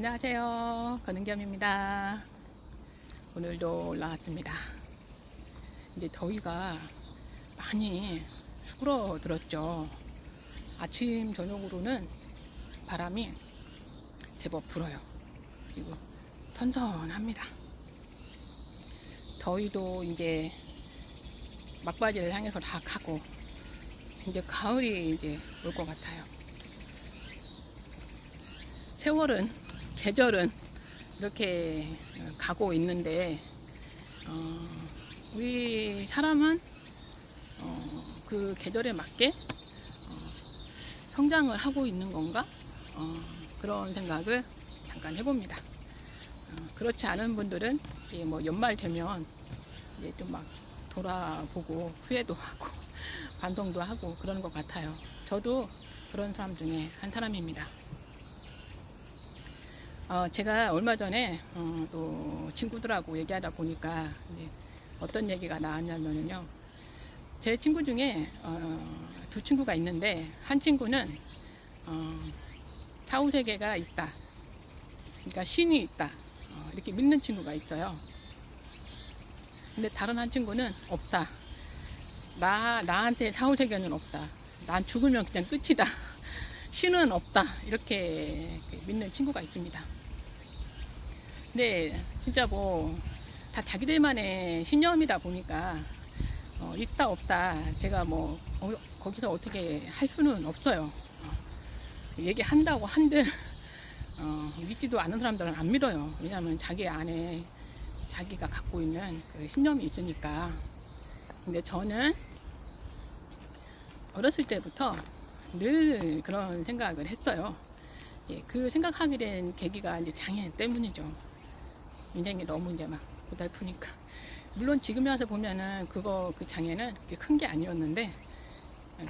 안녕하세요. 권은겸입니다. 오늘도 올라왔습니다. 이제 더위가 많이 수그러들었죠. 아침, 저녁으로는 바람이 제법 불어요. 그리고 선선합니다. 더위도 이제 막바지를 향해서 다 가고, 이제 가을이 이제 올 것 같아요. 세월은 계절은 이렇게 가고 있는데 어, 우리 사람은 어, 그 계절에 맞게 어, 성장을 하고 있는 건가 어, 그런 생각을 잠깐 해봅니다. 어, 그렇지 않은 분들은 이제 뭐 연말 되면 이제 좀 막 돌아보고 후회도 하고 반성도 하고 그러는 것 같아요. 저도 그런 사람 중에 한 사람입니다. 어, 제가 얼마 전에 어, 또 친구들하고 얘기하다 보니까 어떤 얘기가 나왔냐면요. 제 친구 중에 어, 두 친구가 있는데 한 친구는 어, 사후세계가 있다. 그러니까 신이 있다. 어, 이렇게 믿는 친구가 있어요. 근데 다른 한 친구는 없다. 나 나한테 사후세계는 없다. 난 죽으면 그냥 끝이다. 신은 없다. 이렇게 믿는 친구가 있습니다. 근데 진짜 뭐 다 자기들만의 신념이다 보니까 어, 있다 없다 제가 뭐 어, 거기서 어떻게 할 수는 없어요. 어, 얘기한다고 한들 어, 믿지도 않은 사람들은 안 믿어요. 왜냐하면 자기 안에 자기가 갖고 있는 그 신념이 있으니까. 근데 저는 어렸을 때부터 늘 그런 생각을 했어요. 이제 그 생각하게 된 계기가 이제 장애 때문이죠. 인생이 너무 이제 막 고달프니까. 물론 지금에 와서 보면은 그거 그 장애는 그렇게 큰 게 아니었는데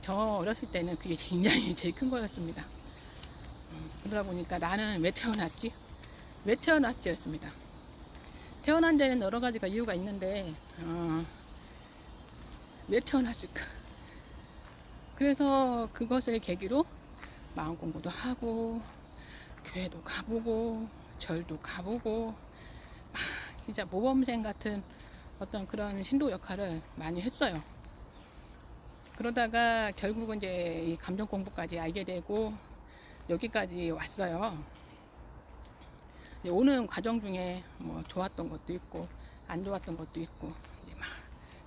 저 어렸을 때는 그게 굉장히 제일 큰 거였습니다. 어, 그러다 보니까 나는 왜 태어났지? 왜 태어났지? 였습니다. 태어난 데는 여러 가지가 이유가 있는데 어, 왜 태어났을까? 그래서 그것을 계기로 마음 공부도 하고 교회도 가보고 절도 가보고 아, 진짜 모범생 같은 어떤 그런 신도 역할을 많이 했어요. 그러다가 결국은 이제 이 감정 공부까지 알게 되고 여기까지 왔어요. 오는 과정 중에 뭐 좋았던 것도 있고 안 좋았던 것도 있고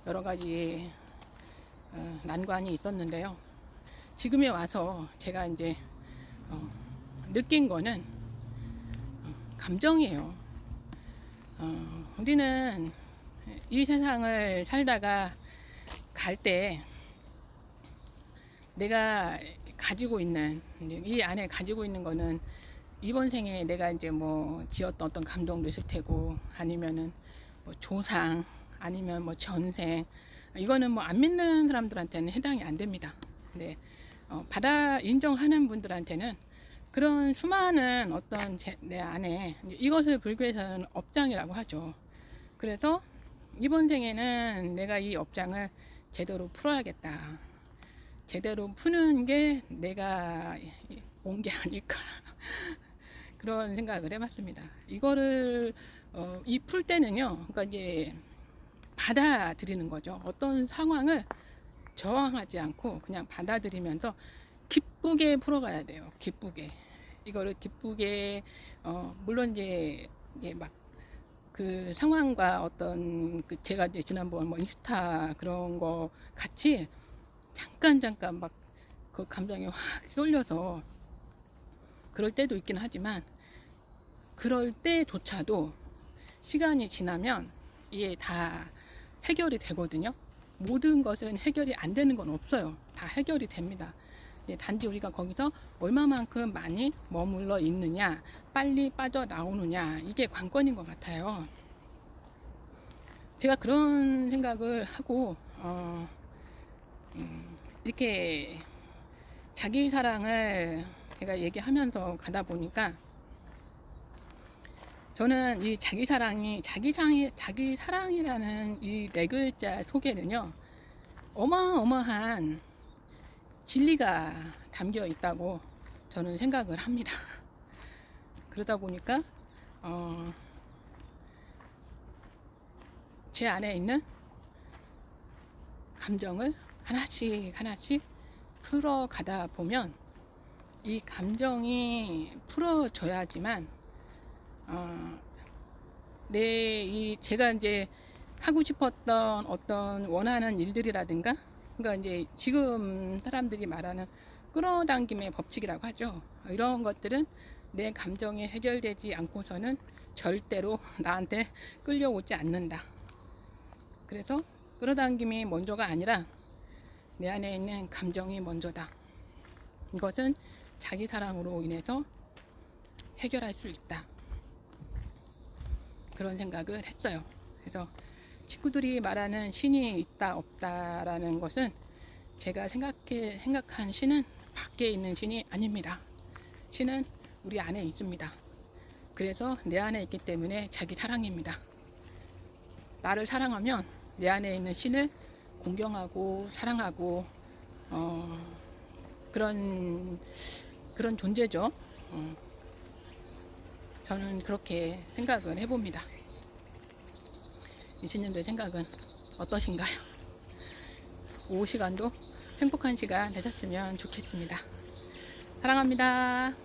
여러 가지 어, 난관이 있었는데요. 지금에 와서 제가 이제 어, 느낀 거는 어, 감정이에요. 어, 우리는 이 세상을 살다가 갈 때 내가 가지고 있는 이 안에 가지고 있는 거는 이번 생에 내가 이제 뭐 지었던 어떤 감정도 있을 테고 아니면은 뭐 조상 아니면 뭐 전생 이거는 뭐 안 믿는 사람들한테는 해당이 안 됩니다. 근데 어, 받아 인정하는 분들한테는 그런 수많은 어떤 제, 내 안에 이것을 불교에서는 업장이라고 하죠. 그래서 이번 생에는 내가 이 업장을 제대로 풀어야겠다. 제대로 푸는 게 내가 온 게 아닐까. 그런 생각을 해봤습니다. 이거를 어, 이 풀 때는요, 그러니까 이제 받아들이는 거죠. 어떤 상황을 저항하지 않고 그냥 받아들이면서 기쁘게 풀어가야 돼요. 기쁘게 이거를 기쁘게 어, 물론 이제 이게 막 그 상황과 어떤 그 제가 이제 지난번 뭐 인스타 그런 거 같이 잠깐 잠깐 막 그 감정이 확 쏠려서 그럴 때도 있긴 하지만 그럴 때조차도 시간이 지나면 이게 다 해결이 되거든요. 모든 것은 해결이 안 되는 건 없어요. 다 해결이 됩니다. 단지 우리가 거기서 얼마만큼 많이 머물러 있느냐, 빨리 빠져나오느냐, 이게 관건인 것 같아요. 제가 그런 생각을 하고, 어, 음, 이렇게 자기 사랑을 제가 얘기하면서 가다 보니까 저는 이 자기 사랑이 자기 사랑이 자기 사랑이라는 이 네 글자 속에는요 어마어마한 진리가 담겨 있다고 저는 생각을 합니다. 그러다 보니까 어, 제 안에 있는 감정을 하나씩 하나씩 풀어가다 보면 이 감정이 풀어져야지만 어, 내이 제가 이제 하고 싶었던 어떤 원하는 일들이라든가 그러니까 이제 지금 사람들이 말하는 끌어당김의 법칙이라고 하죠. 이런 것들은 내 감정이 해결되지 않고서는 절대로 나한테 끌려오지 않는다. 그래서 끌어당김이 먼저가 아니라 내 안에 있는 감정이 먼저다. 이것은 자기 사랑으로 인해서 해결할 수 있다. 그런 생각을 했어요. 그래서 친구들이 말하는 신이 있다 없다라는 것은 제가 생각해 생각한 신은 밖에 있는 신이 아닙니다. 신은 우리 안에 있습니다. 그래서 내 안에 있기 때문에 자기 사랑입니다. 나를 사랑하면 내 안에 있는 신을 공경하고 사랑하고 어, 그런 그런 존재죠. 어, 저는 그렇게 생각을 해봅니다. 이신님들 생각은 어떠신가요? 오후 시간도 행복한 시간 되셨으면 좋겠습니다. 사랑합니다.